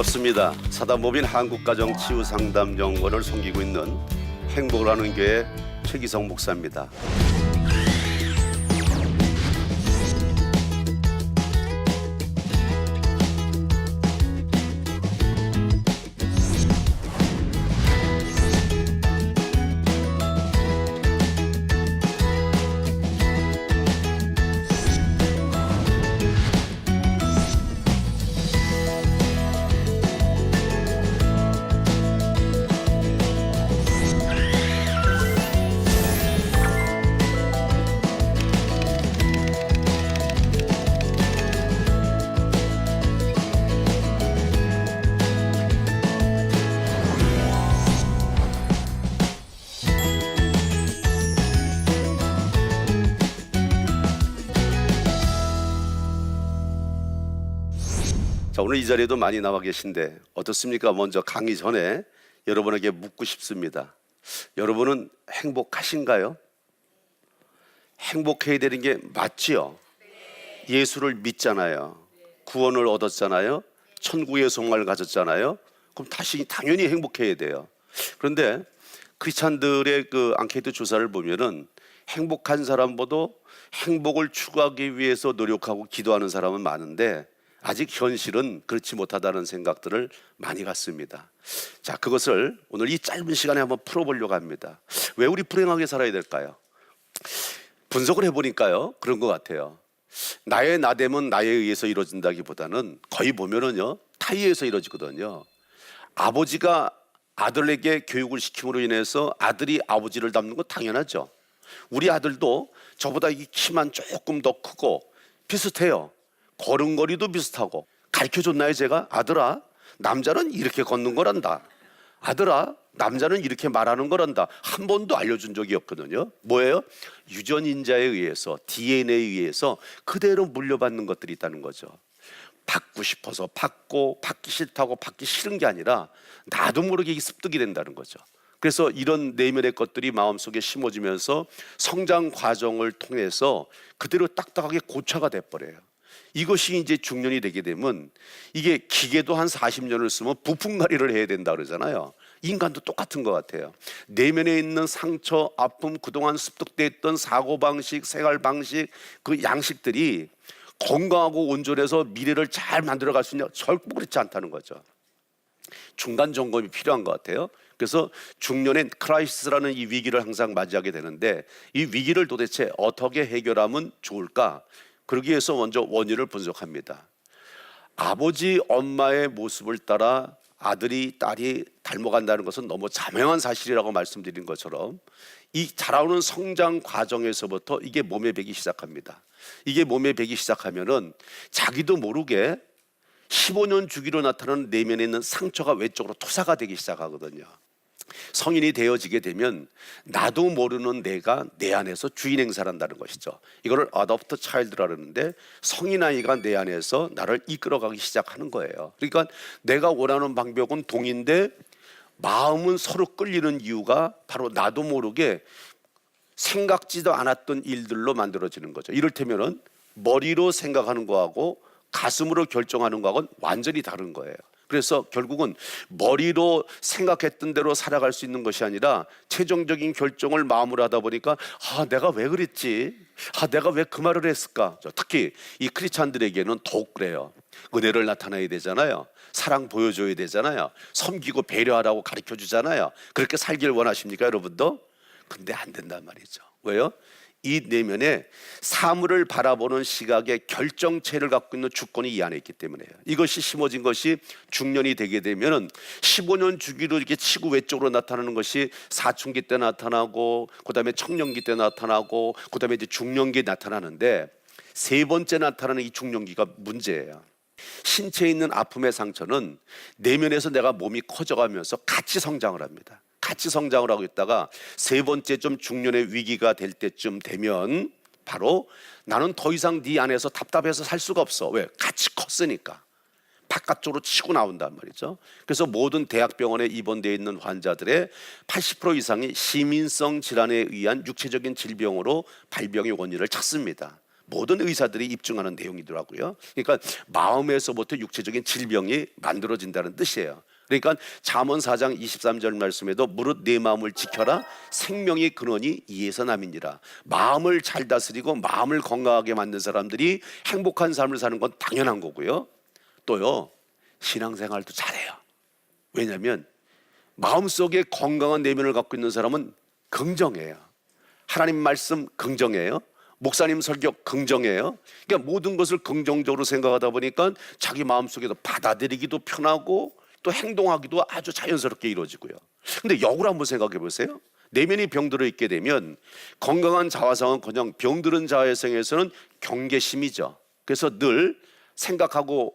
반갑습니다. 사단법인 한국가정치유상담연구원을 섬기고 있는 행복을 하는 교회 최기성 목사입니다. 오늘 이 자리에도 많이 나와 계신데 어떻습니까? 먼저 강의 전에 여러분에게 묻고 싶습니다. 여러분은 행복하신가요? 행복해야 되는 게 맞지요? 예수를 믿잖아요. 구원을 얻었잖아요. 천국의 소망을 가졌잖아요. 그럼 다시 당연히 행복해야 돼요. 그런데 크리스찬들의 그 앙케이트 조사를 보면은 행복한 사람보다 행복을 추구하기 위해서 노력하고 기도하는 사람은 많은데 아직 현실은 그렇지 못하다는 생각들을 많이 갖습니다. 자, 그것을 오늘 이 짧은 시간에 한번 풀어보려고 합니다. 왜 우리 불행하게 살아야 될까요? 분석을 해보니까요, 그런 것 같아요. 나의 나됨은 나에 의해서 이루어진다기보다는 거의 보면은요, 타의에서 이루어지거든요. 아버지가 아들에게 교육을 시킴으로 인해서 아들이 아버지를 닮는 건 당연하죠. 우리 아들도 저보다 이 키만 조금 더 크고 비슷해요. 걸음걸이도 비슷하고 가르쳐 줬나요 제가? 아들아 남자는 이렇게 걷는 거란다. 아들아 남자는 이렇게 말하는 거란다. 한 번도 알려준 적이 없거든요. 뭐예요? 유전인자에 의해서 DNA에 의해서 그대로 물려받는 것들이 있다는 거죠. 받고 싶어서 받고 받기 싫다고 받기 싫은 게 아니라 나도 모르게 습득이 된다는 거죠. 그래서 이런 내면의 것들이 마음속에 심어지면서 성장 과정을 통해서 그대로 딱딱하게 고차가 돼 버려요. 이것이 이제 중년이 되게 되면 이게 기계도 한 40년을 쓰면 부품가리를 해야 된다 그러잖아요. 인간도 똑같은 것 같아요. 내면에 있는 상처, 아픔, 그동안 습득돼 있던 사고 방식, 생활 방식, 그 양식들이 건강하고 온전해서 미래를 잘 만들어 갈 수 있냐? 절대 그렇지 않다는 거죠. 중간 점검이 필요한 것 같아요. 그래서 중년엔 크라이시스라는 이 위기를 항상 맞이하게 되는데 이 위기를 도대체 어떻게 해결하면 좋을까? 그러기 위해서 먼저 원인을 분석합니다. 아버지, 엄마의 모습을 따라 아들이 딸이 닮아간다는 것은 너무 자명한 사실이라고 말씀드린 것처럼 이 자라오는 성장 과정에서부터 이게 몸에 배기 시작합니다. 이게 몸에 배기 시작하면은 자기도 모르게 15년 주기로 나타나는 내면에 있는 상처가 외적으로 투사가 되기 시작하거든요. 성인이 되어지게 되면 나도 모르는 내가 내 안에서 주인 행사를 한다는 것이죠. 이거를 어답트 차일드라 그러는데 성인 아이가 내 안에서 나를 이끌어가기 시작하는 거예요. 그러니까 내가 원하는 방법은 동인데 마음은 서로 끌리는 이유가 바로 나도 모르게 생각지도 않았던 일들로 만들어지는 거죠. 이를테면은 머리로 생각하는 거하고 가슴으로 결정하는 거하고는 완전히 다른 거예요. 그래서 결국은 머리로 생각했던 대로 살아갈 수 있는 것이 아니라 최종적인 결정을 마음으로 하다 보니까 아 내가 왜 그랬지? 아 내가 왜 그 말을 했을까? 특히 이 크리스찬들에게는 더욱 그래요. 은혜를 나타내야 되잖아요. 사랑 보여줘야 되잖아요. 섬기고 배려하라고 가르쳐 주잖아요. 그렇게 살길 원하십니까, 여러분도? 근데 안 된단 말이죠. 왜요? 이 내면에 사물을 바라보는 시각의 결정체를 갖고 있는 주권이 이 안에 있기 때문에요. 이것이 심어진 것이 중년이 되게 되면은 15년 주기로 이렇게 치고 외적으로 나타나는 것이 사춘기 때 나타나고 그다음에 청년기 때 나타나고 그다음에 이제 중년기에 나타나는데 세 번째 나타나는 이 중년기가 문제예요. 신체에 있는 아픔의 상처는 내면에서 내가 몸이 커져가면서 같이 성장을 합니다. 같이 성장을 하고 있다가 세 번째 좀 중년의 위기가 될 때쯤 되면 바로 나는 더 이상 네 안에서 답답해서 살 수가 없어. 왜? 같이 컸으니까. 바깥쪽으로 치고 나온단 말이죠. 그래서 모든 대학병원에 입원되어 있는 환자들의 80% 이상이 시민성 질환에 의한 육체적인 질병으로 발병의 원인을 찾습니다. 모든 의사들이 입증하는 내용이더라고요. 그러니까 마음에서부터 육체적인 질병이 만들어진다는 뜻이에요. 그러니까 잠언 4장 23절 말씀에도 무릇 내 마음을 지켜라 생명의 근원이 이에서 남이니라. 마음을 잘 다스리고 마음을 건강하게 만든 사람들이 행복한 삶을 사는 건 당연한 거고요. 또요. 신앙생활도 잘해요. 왜냐하면 마음속에 건강한 내면을 갖고 있는 사람은 긍정해요. 하나님 말씀 긍정해요. 목사님 설교 긍정해요. 그러니까 모든 것을 긍정적으로 생각하다 보니까 자기 마음속에도 받아들이기도 편하고 또 행동하기도 아주 자연스럽게 이루어지고요. 근데 역으로 한번 생각해 보세요. 내면이 병들어 있게 되면 건강한 자화상은 그냥 병들은 자화상에서는 경계심이죠. 그래서 늘 생각하고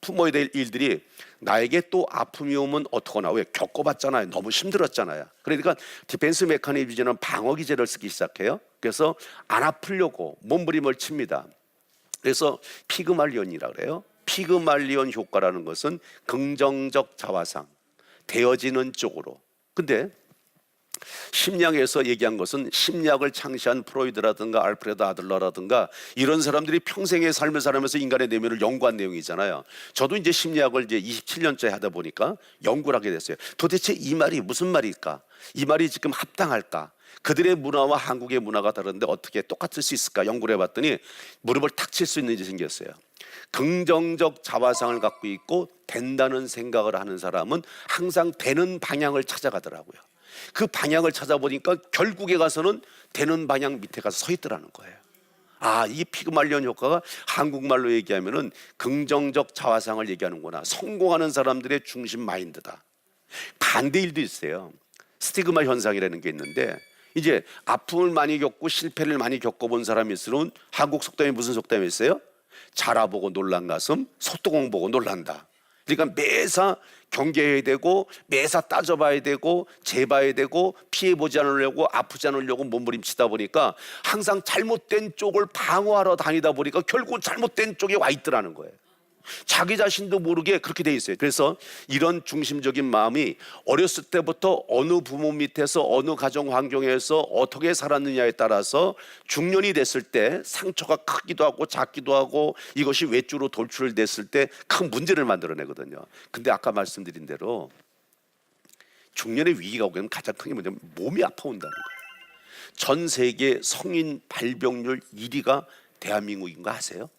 품어야 될 일들이 나에게 또 아픔이 오면 어떡하나. 왜? 겪어봤잖아요. 너무 힘들었잖아요. 그러니까 디펜스 메커니즘은 방어 기제를 쓰기 시작해요. 그래서 안 아프려고 몸부림을 칩니다. 그래서 피그말리온이라 그래요 피그말리온 효과라는 것은 긍정적 자화상 되어지는 쪽으로 근데 심리학에서 얘기한 것은 심리학을 창시한 프로이드라든가 알프레드 아들러라든가 이런 사람들이 평생의 삶을 살면서 인간의 내면을 연구한 내용이잖아요. 저도 이제 심리학을 이제 27년째 하다 보니까 연구를 하게 됐어요. 도대체 이 말이 무슨 말일까? 이 말이 지금 합당할까? 그들의 문화와 한국의 문화가 다른데 어떻게 똑같을 수 있을까? 연구를 해봤더니 무릎을 탁 칠 수 있는 일이 생겼어요. 긍정적 자화상을 갖고 있고 된다는 생각을 하는 사람은 항상 되는 방향을 찾아가더라고요. 그 방향을 찾아보니까 결국에 가서는 되는 방향 밑에 가서 서 있더라는 거예요. 아, 이 피그말리온 효과가 한국말로 얘기하면은 긍정적 자화상을 얘기하는구나. 성공하는 사람들의 중심 마인드다. 반대 일도 있어요. 스티그마 현상이라는 게 있는데 이제 아픔을 많이 겪고 실패를 많이 겪어본 사람일수록 한국 속담이 무슨 속담이 있어요? 자라 보고 놀란 가슴, 소뚜껑 보고 놀란다. 그러니까 매사 경계해야 되고 매사 따져봐야 되고 재봐야 되고 피해보지 않으려고 아프지 않으려고 몸부림치다 보니까 항상 잘못된 쪽을 방어하러 다니다 보니까 결국 잘못된 쪽에 와 있더라는 거예요. 자기 자신도 모르게 그렇게 돼 있어요. 그래서 이런 중심적인 마음이 어렸을 때부터 어느 부모 밑에서 어느 가정 환경에서 어떻게 살았느냐에 따라서 중년이 됐을 때 상처가 크기도 하고 작기도 하고 이것이 외주로 돌출됐을 때 큰 문제를 만들어내거든요. 근데 아까 말씀드린 대로 중년의 위기가 오면 가장 큰 게 뭐냐면 몸이 아파온다는 거예요. 전 세계 성인 발병률 1위가 대한민국인 거 아세요?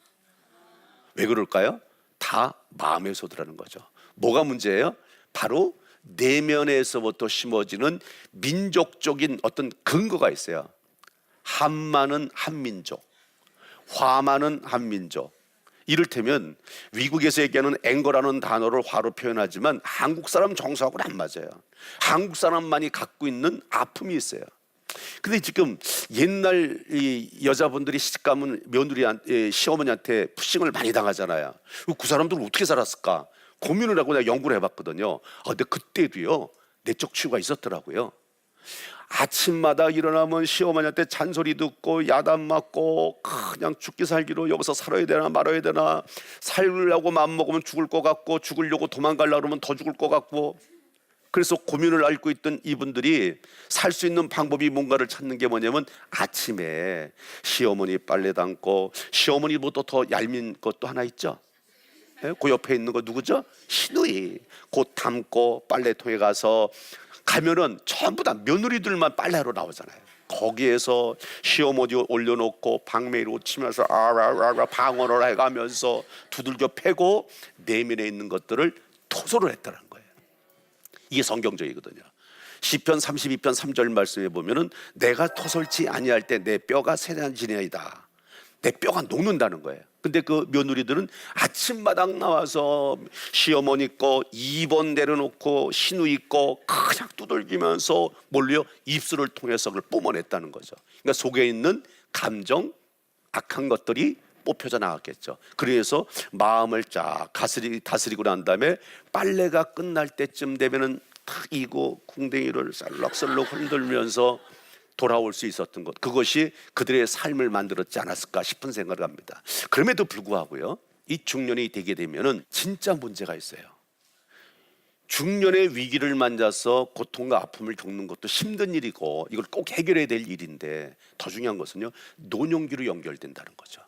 왜 그럴까요? 다 마음에서더라는 거죠. 뭐가 문제예요? 바로 내면에서부터 심어지는 민족적인 어떤 근거가 있어요. 한마는 한민족, 화마는 한민족. 이를테면 미국에서 얘기하는 앵거라는 단어를 화로 표현하지만 한국 사람 정서하고는 안 맞아요. 한국 사람만이 갖고 있는 아픔이 있어요. 근데 지금 옛날 이 여자분들이 시집 가면 며느리한 예, 시어머니한테 푸싱을 많이 당하잖아요. 그 사람들은 어떻게 살았을까? 고민을 하고 내가 연구를 해봤거든요. 아, 근데 그때도요 내적 치유가 있었더라고요. 아침마다 일어나면 시어머니한테 잔소리 듣고 야단 맞고 그냥 죽기 살기로 여기서 살아야 되나 말아야 되나 살려고 마음 먹으면 죽을 것 같고 죽으려고 도망가려고 그러면 더 죽을 것 같고 그래서 고민을 앓고 있던 이분들이 살 수 있는 방법이 뭔가를 찾는 게 뭐냐면 아침에 시어머니 빨래 담고 시어머니보다 더 얄민 것도 하나 있죠. 예? 그 옆에 있는 거 누구죠? 시누이. 곧 담고 빨래통에 가서 가면은 전부 다 며느리들만 빨래하러 나오잖아요. 거기에서 시어머니 올려놓고 방매로 치면서 아라라라 방언을 해가면서 두들겨 패고 내면에 있는 것들을 토소를 했다는. 이게 성경적이거든요. 시편 32편 3절 말씀에 보면은 내가 토설치 아니할 때 내 뼈가 세련지냐이다. 내 뼈가 녹는다는 거예요. 근데 그 며느리들은 아침마당 나와서 시어머니 거 2번 내려놓고 신우 있고 그냥 두들기면서 몰려 입술을 통해서 그걸 뿜어냈다는 거죠. 그러니까 속에 있는 감정, 악한 것들이 뽑혀져 나왔겠죠. 그래서 마음을 쫙 가스리, 다스리고 난 다음에 빨래가 끝날 때쯤 되면은 탁 이고 궁뎅이를 살락살락 흔들면서 돌아올 수 있었던 것 그것이 그들의 삶을 만들었지 않았을까 싶은 생각을 합니다. 그럼에도 불구하고요. 이 중년이 되게 되면은 진짜 문제가 있어요. 중년의 위기를 만나서 고통과 아픔을 겪는 것도 힘든 일이고 이걸 꼭 해결해야 될 일인데 더 중요한 것은요. 노년기로 연결된다는 거죠.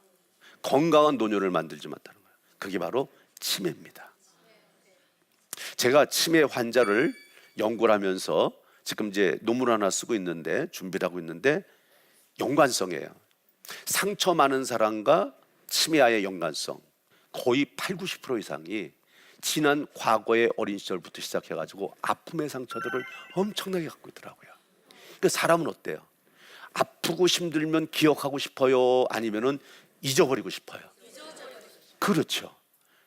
건강한 노년을 만들지 못하는 거예요. 그게 바로 치매입니다. 제가 치매 환자를 연구를 하면서 지금 이제 논문 하나 쓰고 있는데 준비를 하고 있는데 연관성이에요. 상처 많은 사람과 치매와의 연관성 거의 8, 90% 이상이 지난 과거의 어린 시절부터 시작해 가지고 아픔의 상처들을 엄청나게 갖고 있더라고요. 그 사람은 어때요? 아프고 힘들면 기억하고 싶어요? 아니면은 잊어버리고 싶어요? 그렇죠.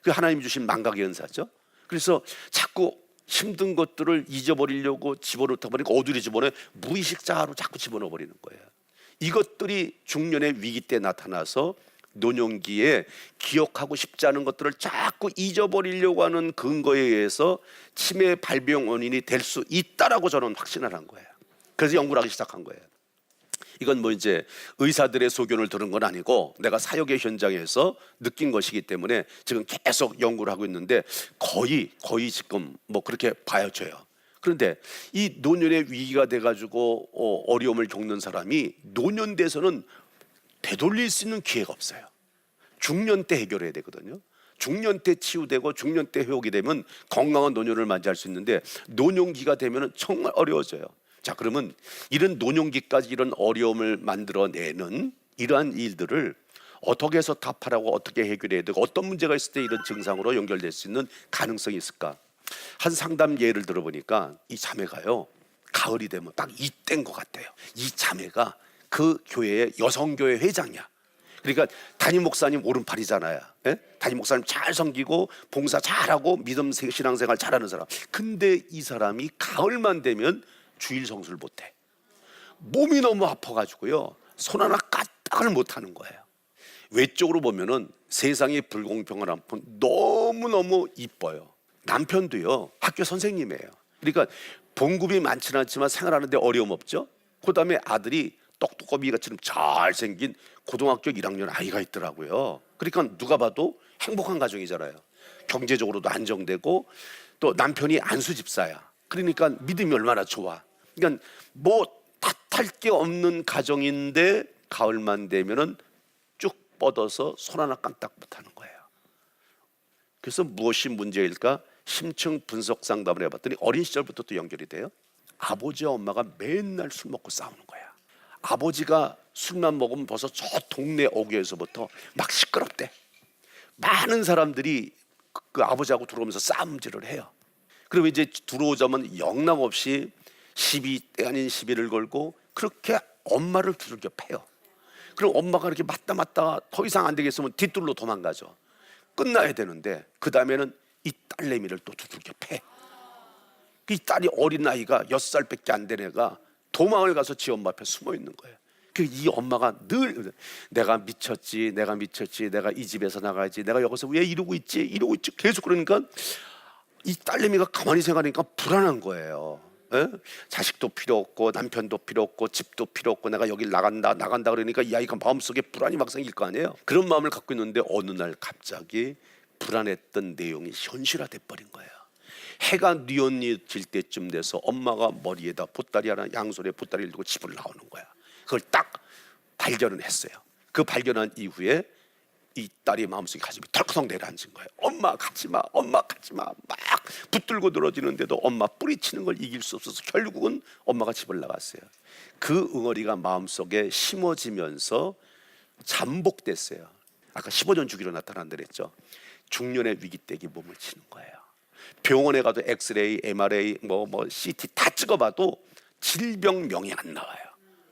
그 하나님 주신 망각의 연사죠. 그래서 자꾸 힘든 것들을 잊어버리려고 집어넣다 보니까 어디로 집어넣어요? 무의식 자아로 자꾸 집어넣어 버리는 거예요. 이것들이 중년의 위기 때 나타나서 노년기에 기억하고 싶지 않은 것들을 자꾸 잊어버리려고 하는 근거에 의해서 치매 발병 원인이 될 수 있다라고 저는 확신을 한 거예요. 그래서 연구를 하기 시작한 거예요. 이건 뭐 이제 의사들의 소견을 들은 건 아니고 내가 사역의 현장에서 느낀 것이기 때문에 지금 계속 연구를 하고 있는데 거의 거의 지금 뭐 그렇게 봐야져요. 그런데 이 노년의 위기가 돼가지고 어, 어려움을 겪는 사람이 노년 돼서는 되돌릴 수 있는 기회가 없어요. 중년 때 해결해야 되거든요. 중년 때 치유되고 중년 때 회복이 되면 건강한 노년을 맞이할 수 있는데 노년기가 되면 정말 어려워져요. 자, 그러면 이런 노년기까지 이런 어려움을 만들어내는 이러한 일들을 어떻게 해서 답하라고 어떻게 해결해야 되고 어떤 문제가 있을 때 이런 증상으로 연결될 수 있는 가능성이 있을까? 한 상담 예를 들어보니까 이 자매가요 가을이 되면 딱 이때인 것 같아요. 이 자매가 그 교회의 여성교회 회장이야. 그러니까 담임 목사님 오른팔이잖아요. 예? 담임 목사님 잘 섬기고 봉사 잘하고 믿음 생- 신앙생활 잘하는 사람. 근데 이 사람이 가을만 되면 주일 성수를 못해. 몸이 너무 아파가지고요 손 하나 까딱을 못하는 거예요. 외적으로 보면은 세상의 불공평한 한편 너무 너무 이뻐요. 남편도요 학교 선생님이에요. 그러니까 봉급이 많지는 않지만 생활하는데 어려움 없죠. 그 다음에 아들이 똑똑거미가처럼 잘생긴 고등학교 1학년 아이가 있더라고요. 그러니까 누가 봐도 행복한 가정이잖아요. 경제적으로도 안정되고 또 남편이 안수 집사야. 그러니까 믿음이 얼마나 좋아. 그러니까 뭐 탓할 게 없는 가정인데 가을만 되면은 쭉 뻗어서 손 하나 깜딱 못하는 거예요. 그래서 무엇이 문제일까? 심층 분석 상담을 해봤더니 어린 시절부터 또 연결이 돼요. 아버지와 엄마가 맨날 술 먹고 싸우는 거야. 아버지가 술만 먹으면 벌써 저 동네 어귀에서부터 막 시끄럽대. 많은 사람들이 그, 그 아버지하고 들어오면서 싸움질을 해요. 그러면 이제 들어오자면 영락 없이 시비 때 아닌 시비를 걸고 그렇게 엄마를 두들겨 패요. 그럼 엄마가 이렇게 맞다 맞다 더 이상 안 되겠으면 뒤뜰로 도망가죠. 끝나야 되는데 그 다음에는 이 딸내미를 또 두들겨 패. 이 딸이 어린 나이가 여섯 살밖에 안 된 애가 도망을 가서 지 엄마 앞에 숨어 있는 거예요. 그이 엄마가 늘 내가 미쳤지, 내가 미쳤지, 내가 이 집에서 나가야지, 내가 여기서 왜 이러고 있지, 이러고 있지 계속 그러니까 이 딸내미가 가만히 생각하니까 불안한 거예요. 예? 자식도 필요 없고 남편도 필요 없고 집도 필요 없고 내가 여길 나간다 나간다 그러니까 이 아이가 마음속에 불안이 막 생길 거 아니에요. 그런 마음을 갖고 있는데 어느 날 갑자기 불안했던 내용이 현실화돼 버린 거예요. 해가 뉘엿질 때쯤 돼서 엄마가 머리에다 보따리 하나 양손에 보따리를 들고 집을 나오는 거야. 그걸 딱 발견을 했어요. 그 발견한 이후에 이 딸이 마음속에 가슴이 덜컹 내려앉은 거예요. 엄마 가지 마, 엄마 가지 마. 막 붙들고 늘어지는데도 엄마 뿌리치는 걸 이길 수 없어서 결국은 엄마가 집을 나갔어요. 그 응어리가 마음속에 심어지면서 잠복됐어요. 아까 15년 주기로 나타난다 그랬죠. 중년의 위기 때기 몸을 치는 거예요. 병원에 가도 엑스레이, MRA, 뭐, 뭐 CT 다 찍어봐도 질병명이 안 나와요.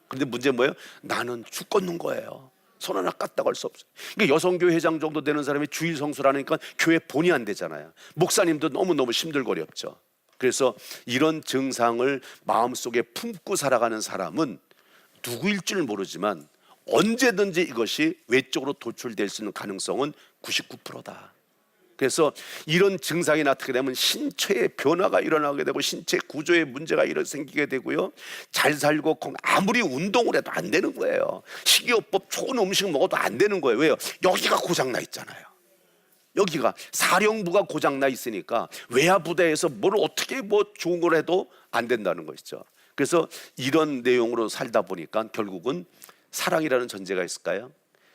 근데 문제 뭐예요? 나는 죽겠는 거예요. 손 하나 까딱 할 수 없어요. 그러니까 여성교회 회장 정도 되는 사람이 주일 성수라니까 교회 본이 안 되잖아요. 목사님도 너무너무 힘들거렸죠. 그래서 이런 증상을 마음속에 품고 살아가는 사람은 누구일 줄 모르지만 언제든지 이것이 외적으로 도출될 수 있는 가능성은 99%다. 그래서 이런 증상이 나타나게 되면 신체의 변화가 일어나게 되고 신체 구조에 문제가 일어 생기게 되고요. 잘 살고 건- 아무리 운동을 해도 안 되는 거예요. 식이요법 좋은 음식 먹어도 안 되는 거예요. 왜요? 여기가 고장 나 있잖아요. 여기가 사령부가 고장 나 있으니까 외야 부대에서 뭘 어떻게 뭐 좋은 걸 해도 안 된다는 것이죠. 그래서 이런 내용으로 살다 보니까 결국은 사랑이라는 전제가 있을까요?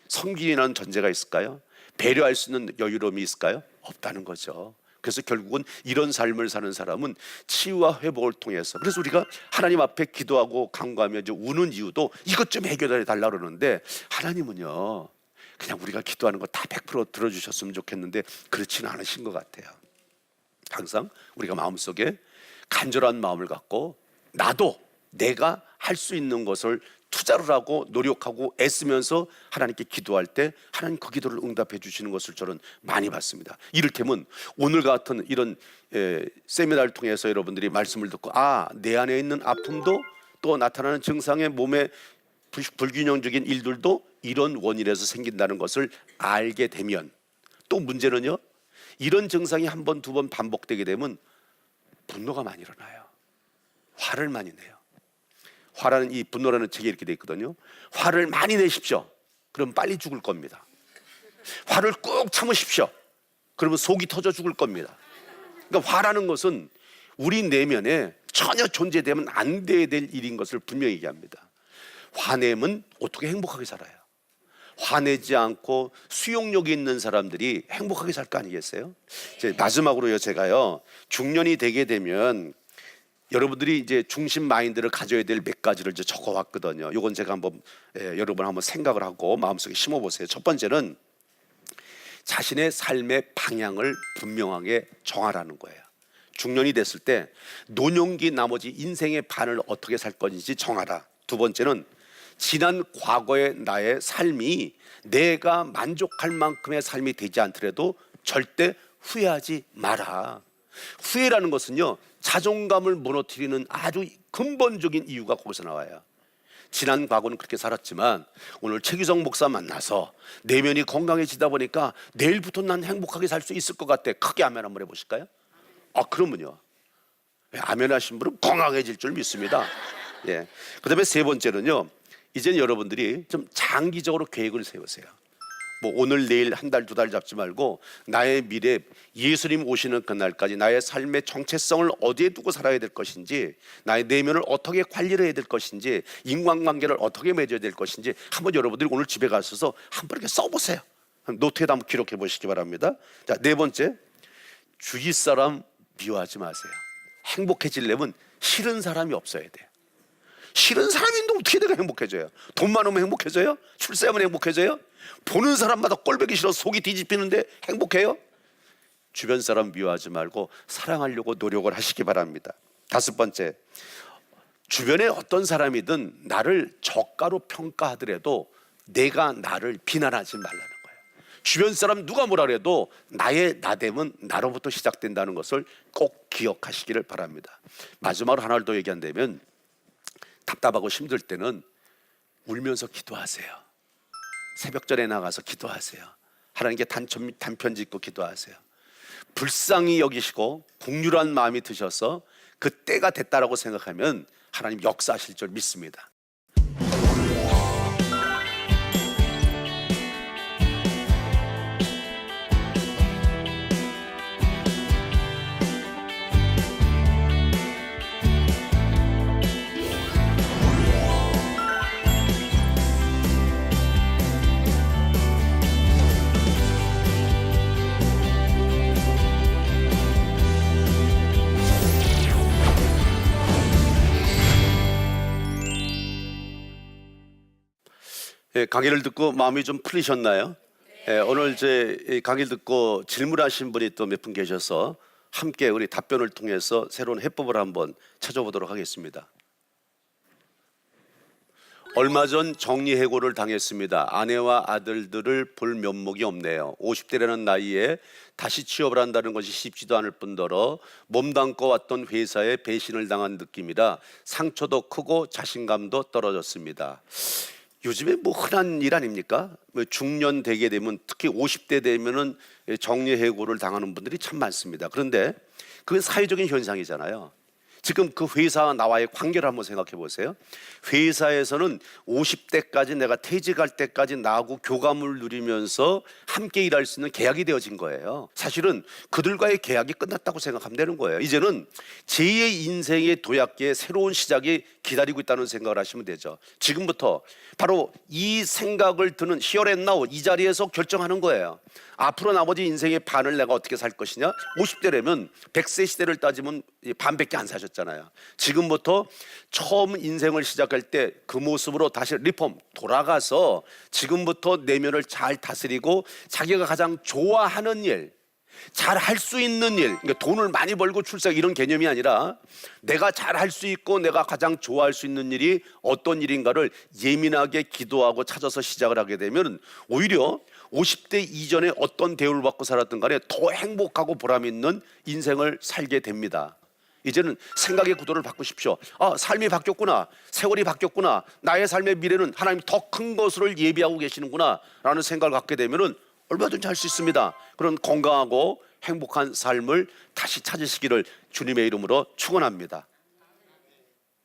성gin이라는 전제가 있을까요? 배려할 수 있는 여유로움이 있을까요? 없다는 거죠. 그래서 결국은 이런 삶을 사는 사람은 치유와 회복을 통해서 그래서 우리가 하나님 앞에 기도하고 간구하며 이제 우는 이유도 이것 좀 해결해 달라 그러는데 하나님은요 그냥 우리가 기도하는 거 다 100% 들어주셨으면 좋겠는데 그렇지는 않으신 것 같아요. 항상 우리가 마음속에 간절한 마음을 갖고 나도 내가 할 수 있는 것을 투자를 하고 노력하고 애쓰면서 하나님께 기도할 때 하나님 그 기도를 응답해 주시는 것을 저는 많이 봤습니다. 이를테면 오늘 같은 이런 에, 세미나를 통해서 여러분들이 말씀을 듣고 아 내 안에 있는 아픔도 또 나타나는 증상의 불- 불균형적인 일들도 이런 원인에서 생긴다는 것을 알게 되면 또 문제는요 이런 증상이 한 번 두 번 반복되게 되면 분노가 많이 일어나요 화를 많이 내요 화라는 이 분노라는 책에 이렇게 돼 있거든요. 화를 많이 내십시오. 그럼 빨리 죽을 겁니다. 화를 꾹 참으십시오. 그러면 속이 터져 죽을 겁니다. 그러니까 화라는 것은 우리 내면에 전혀 존재되면 안 돼야 될 일인 것을 분명히 얘기합니다. 화내면 어떻게 행복하게 살아요? 화내지 않고 수용력이 있는 사람들이 행복하게 살 거 아니겠어요? 마지막으로요 제가요. 중년이 되게 되면 여러분들이 이제 중심 마인드를 가져야 될 몇 가지를 이제 적어왔거든요. 요건 제가 한번 예, 여러분 한번 생각을 하고 마음속에 심어보세요. 첫 번째는 자신의 삶의 방향을 분명하게 정하라는 거예요. 중년이 됐을 때 노년기 나머지 인생의 반을 어떻게 살 건지 정하라. 두 번째는 지난 과거의 나의 삶이 내가 만족할 만큼의 삶이 되지 않더라도 절대 후회하지 마라. 후회라는 것은요 자존감을 무너뜨리는 아주 근본적인 이유가 거기서 나와요. 지난 과거는 그렇게 살았지만 오늘 최규성 목사 만나서 내면이 건강해지다 보니까 내일부터 난 행복하게 살 수 있을 것 같아. 크게 아멘 한번 해보실까요? 아 그러면요. 예, 아멘 하신 분은 건강해질 줄 믿습니다. 예. 그 다음에 세 번째는요. 이제 여러분들이 좀 장기적으로 계획을 세우세요. 뭐 오늘 내일 한 달두달 잡지 말고 나의 미래 예수님 오시는 그날까지 나의 삶의 정체성을 어디에 두고 살아야 될 것인지 나의 내면을 어떻게 관리를 해야 될 것인지 인간관계를 어떻게 맺어야 될 것인지 한번 여러분들이 오늘 집에 가셔서 한번 이렇게 써보세요. 노트에다 한번 기록해 보시기 바랍니다. 자네 번째 주위 사람 미워하지 마세요. 행복해지려면 싫은 사람이 없어야 돼요. 싫은 사람인데 어떻게 내가 행복해져요? 돈 많으면 행복해져요? 출세하면 행복해져요? 보는 사람마다 꼴보기 싫어 속이 뒤집히는데 행복해요? 주변 사람 미워하지 말고 사랑하려고 노력을 하시기 바랍니다. 다섯 번째, 주변에 어떤 사람이든 나를 저가로 평가하더라도 내가 나를 비난하지 말라는 거예요. 주변 사람 누가 뭐라 그래도 나의 나됨은 나로부터 시작된다는 것을 꼭 기억하시기를 바랍니다. 마지막으로 하나를 더 얘기한다면 답답하고 힘들 때는 울면서 기도하세요. 새벽전에 나가서 기도하세요. 하나님께 단편, 단편지 읽고 기도하세요. 불쌍히 여기시고 국률한 마음이 드셔서 그 때가 됐다라고 생각하면 하나님 역사하실 줄 믿습니다. 예, 강의를 듣고 마음이 좀 풀리셨나요? 예, 오늘 이제 이 강의를 듣고 질문하신 분이 또 몇 분 계셔서 함께 우리 답변을 통해서 새로운 해법을 한번 찾아보도록 하겠습니다. 얼마 전 정리해고를 당했습니다. 아내와 아들들을 볼 면목이 없네요. 50대라는 나이에 다시 취업을 한다는 것이 쉽지도 않을 뿐더러 몸담고 왔던 회사에 배신을 당한 느낌이라 상처도 크고 자신감도 떨어졌습니다. 요즘에 뭐 흔한 일 아닙니까? 뭐 중년 되게 되면 특히 50대 되면은 정리해고를 당하는 분들이 참 많습니다. 그런데 그건 사회적인 현상이잖아요. 지금 그 회사와 나와의 관계를 한번 생각해 보세요. 회사에서는 50대까지 내가 퇴직할 때까지 나하고 교감을 누리면서 함께 일할 수 있는 계약이 되어진 거예요. 사실은 그들과의 계약이 끝났다고 생각하면 되는 거예요. 이제는 제2의 인생의 도약기에 새로운 시작이 기다리고 있다는 생각을 하시면 되죠. 지금부터 바로 이 생각을 드는 히어앤 나우 이 자리에서 결정하는 거예요. 앞으로 나머지 인생의 반을 내가 어떻게 살 것이냐? 50대라면 100세 시대를 따지면 이 반밖에 안 사셨잖아요. 지금부터 처음 인생을 시작할 때 그 모습으로 다시 리폼 돌아가서 지금부터 내면을 잘 다스리고 자기가 가장 좋아하는 일, 잘 할 수 있는 일, 그러니까 돈을 많이 벌고 출석 이런 개념이 아니라 내가 잘 할 수 있고 내가 가장 좋아할 수 있는 일이 어떤 일인가를 예민하게 기도하고 찾아서 시작을 하게 되면 오히려 50대 이전에 어떤 대우를 받고 살았던 간에 더 행복하고 보람 있는 인생을 살게 됩니다. 이제는 생각의 구도를 바꾸십시오. 아, 삶이 바뀌었구나. 세월이 바뀌었구나. 나의 삶의 미래는 하나님 더 큰 것을 예비하고 계시는구나. 라는 생각을 갖게 되면은 얼마든지 할 수 있습니다. 그런 건강하고 행복한 삶을 다시 찾으시기를 주님의 이름으로 축원합니다.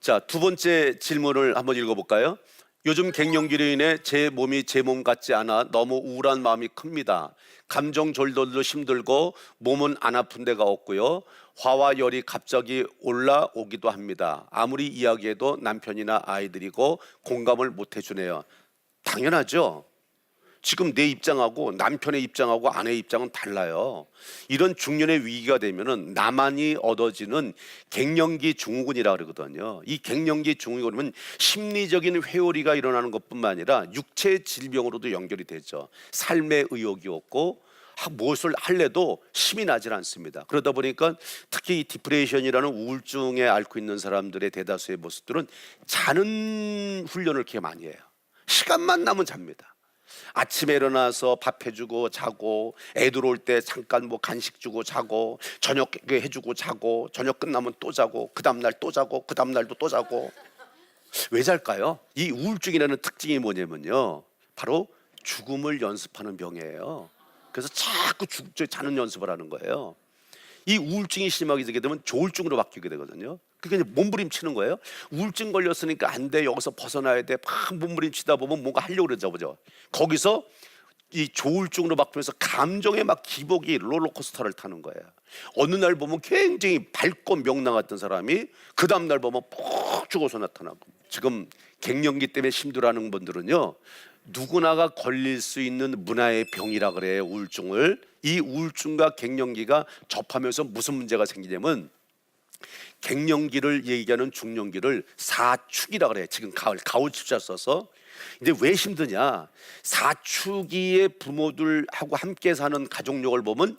자, 두 번째 질문을 한번 읽어 볼까요? 요즘 갱년기로 인해 제 몸이 제 몸 같지 않아 너무 우울한 마음이 큽니다. 감정 절도도 힘들고 몸은 안 아픈 데가 없고요. 화와 열이 갑자기 올라오기도 합니다. 아무리 이야기해도 남편이나 아이들이고 공감을 못 해주네요. 당연하죠. 지금 내 입장하고 남편의 입장하고 아내의 입장은 달라요. 이런 중년의 위기가 되면은 나만이 얻어지는 갱년기 증후군이라 그러거든요. 이 갱년기 증후군은 심리적인 회오리가 일어나는 것뿐만 아니라 육체 질병으로도 연결이 되죠. 삶의 의욕이 없고 하- 무엇을 할래도 힘이 나질 않습니다. 그러다 보니까 특히 이 디프레이션이라는 우울증에 앓고 있는 사람들의 대다수의 모습들은 자는 훈련을 이렇게 많이 해요. 시간만 나면 잡니다. 아침에 일어나서 밥 해주고 자고 애들 올때 잠깐 뭐 간식 주고 자고 저녁 해주고 자고 저녁 끝나면 또 자고 그 다음날 또 자고 그 다음날도 또 자고. 왜 잘까요? 이 우울증이라는 특징이 뭐냐면요. 바로 죽음을 연습하는 병이에요. 그래서 자꾸 죽, 저 자는 연습을 하는 거예요 이 우울증이 심하게 되게 되면 조울증으로 바뀌게 되거든요. 그게 이제 몸부림치는 거예요. 우울증 걸렸으니까 안 돼. 여기서 벗어나야 돼. 막 몸부림치다 보면 뭔가 하려고 그러죠, 보죠. 거기서 이 조울증으로 바뀌면서 감정의 막 기복이 롤러코스터를 타는 거예요. 어느 날 보면 굉장히 밝고 명랑했던 사람이 그 다음 날 보면 푹 죽어서 나타나고. 지금 갱년기 때문에 힘들어하는 분들은요. 누구나가 걸릴 수 있는 문화의 병이라 그래요. 우울증을. 이 우울증과 갱년기가 접하면서 무슨 문제가 생기냐면 갱년기를 얘기하는 중년기를 사축이라 그래요. 지금 가을 가을 숫자 써서. 근데 왜 힘드냐? 사축기의 부모들하고 함께 사는 가족력을 보면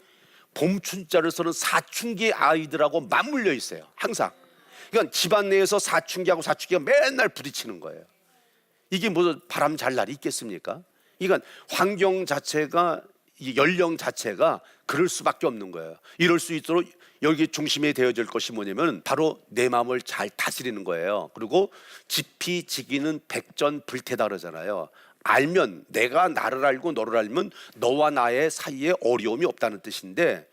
봄춘자를 쓰는 사춘기 아이들하고 맞물려 있어요. 항상. 그러니까 집안 내에서 사춘기하고 사춘기가 맨날 부딪히는 거예요. 이게 뭐 바람 잘 날이 있겠습니까? 그러니까 환경 자체가 이 연령 자체가 그럴 수밖에 없는 거예요. 이럴 수 있도록 여기 중심에 되어질 것이 뭐냐면 바로 내 마음을 잘 다스리는 거예요. 그리고 지피지기는 백전불태다 그러잖아요. 알면 내가 나를 알고 너를 알면 너와 나의 사이에 어려움이 없다는 뜻인데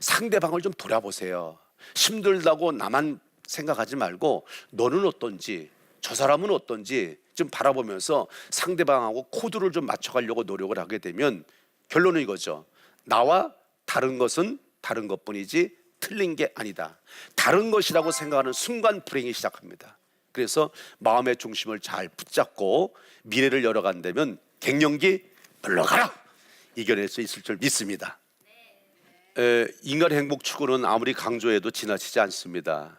상대방을 좀 돌아보세요. 힘들다고 나만 생각하지 말고 너는 어떤지 저 사람은 어떤지 좀 바라보면서 상대방하고 코드를 좀 맞춰가려고 노력을 하게 되면 결론은 이거죠. 나와 다른 것은 다른 것뿐이지 틀린 게 아니다. 다른 것이라고 생각하는 순간 불행이 시작합니다. 그래서 마음의 중심을 잘 붙잡고 미래를 열어간다면 갱년기 물러가라 이겨낼 수 있을 줄 믿습니다. 에, 인간의 행복 추구는 아무리 강조해도 지나치지 않습니다.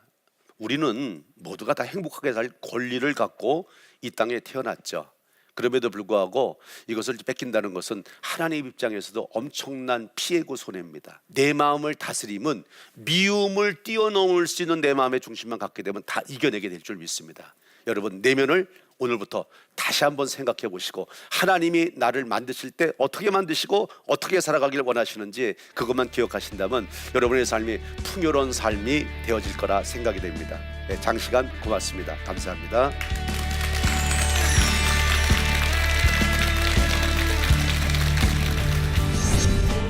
우리는 모두가 다 행복하게 살 권리를 갖고 이 땅에 태어났죠. 그럼에도 불구하고 이것을 뺏긴다는 것은 하나님 입장에서도 엄청난 피해고 손해입니다. 내 마음을 다스림은 미움을 뛰어넘을 수 있는 내 마음의 중심만 갖게 되면 다 이겨내게 될 줄 믿습니다. 여러분 내면을 오늘부터 다시 한번 생각해 보시고 하나님이 나를 만드실 때 어떻게 만드시고 어떻게 살아가길 원하시는지 그것만 기억하신다면 여러분의 삶이 풍요로운 삶이 되어질 거라 생각이 됩니다. 네, 장시간 고맙습니다. 감사합니다.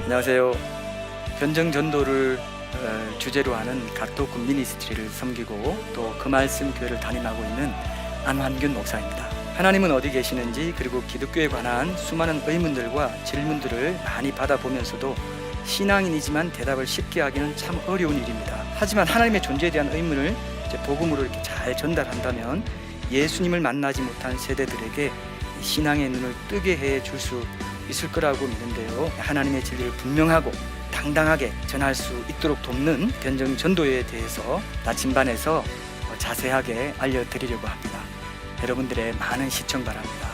안녕하세요. 현정 전도를 어, 주제로 하는 각도군 미니스트리를 섬기고 또 그 말씀 교회를 담임하고 있는 안환균 목사입니다. 하나님은 어디 계시는지 그리고 기독교에 관한 수많은 의문들과 질문들을 많이 받아보면서도 신앙인이지만 대답을 쉽게 하기는 참 어려운 일입니다. 하지만 하나님의 존재에 대한 의문을 복음으로 이렇게 잘 전달한다면 예수님을 만나지 못한 세대들에게 이 신앙의 눈을 뜨게 해 줄 수 있을 거라고 믿는데요. 하나님의 진리를 분명하고 당당하게 전할 수 있도록 돕는 변정 전도에 대해서 나침반에서 자세하게 알려드리려고 합니다. 여러분들의 많은 시청 바랍니다.